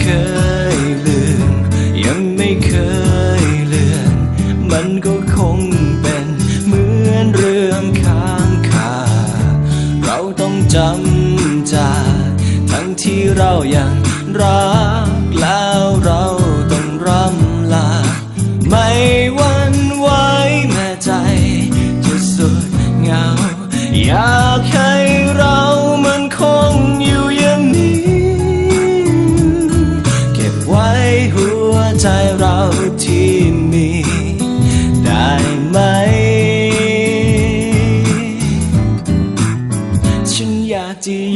เคยลืม ยังไม่เคยเลือน มันก็คงเป็นเหมือนเรื่องค้างคา เราต้องจำจาทั้งที่เรายังรักแล้วเราต้องร่ำลา ไม่หวันไหวแม้ใจจะสุดเหงาอยา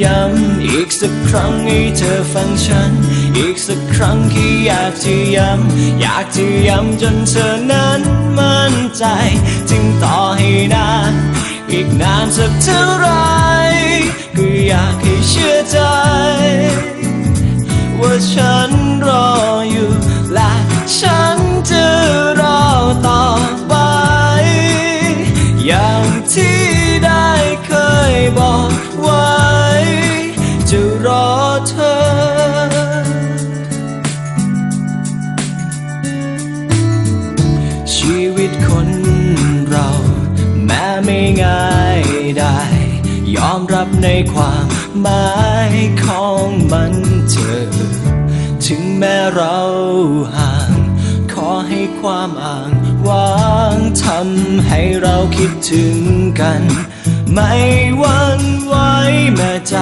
ย้ำอีกสักครั้งให้เธอฟังฉัน อีกสักครั้งที่อยากจะย้ำอยากจะย้ำจนเธอนั้นมั่นใจ จึงต่อให้นานอีกนานสักเท่าไรก็อยากให้เชื่อใจ ว่าฉันรอ ไม่ง่ายได้ ยอมรับในความหมายของมันเธอถึงแม้เราห่าง ขอให้ความอ่างวางทำให้เราคิดถึงกัน ไม่หวันไหวแม้ใจ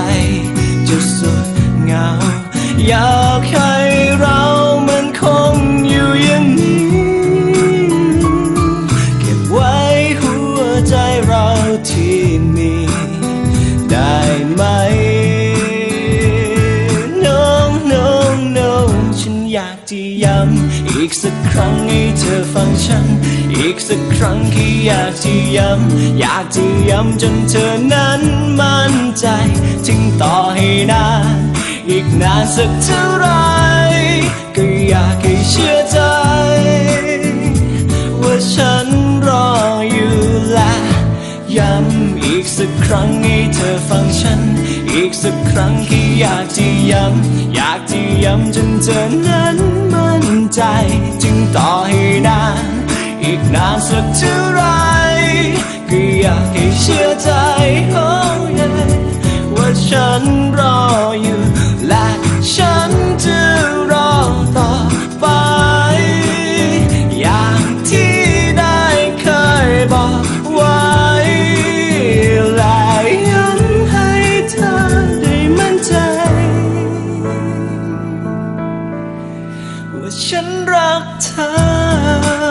จะสุดเหงาอยากให้ กสักครั้งให้เธอฟังฉัน อีกสักครั้งแค่อยากจะย้ำอยากจะย้ำจนเธอนั้นมั่นใจ ถึงต่อให้นานอีกนานสักเท่าไรก็อยากให้เชื่อใจ ว่าฉันรออยู่และย้ำอีกสักครั้งให้เธอฟังฉัน อีกสักครั้งที่อยากจะย้ำอยากจะย้ำจนเธอนั้น ใจจึงต่อให้นาน อีกนานสักเท่าไรก็อยากให้เชื่อใจ oh yeah ว่าฉันรออยู่ และฉันจะรอต่อไป อย่างที่ได้เคยบอก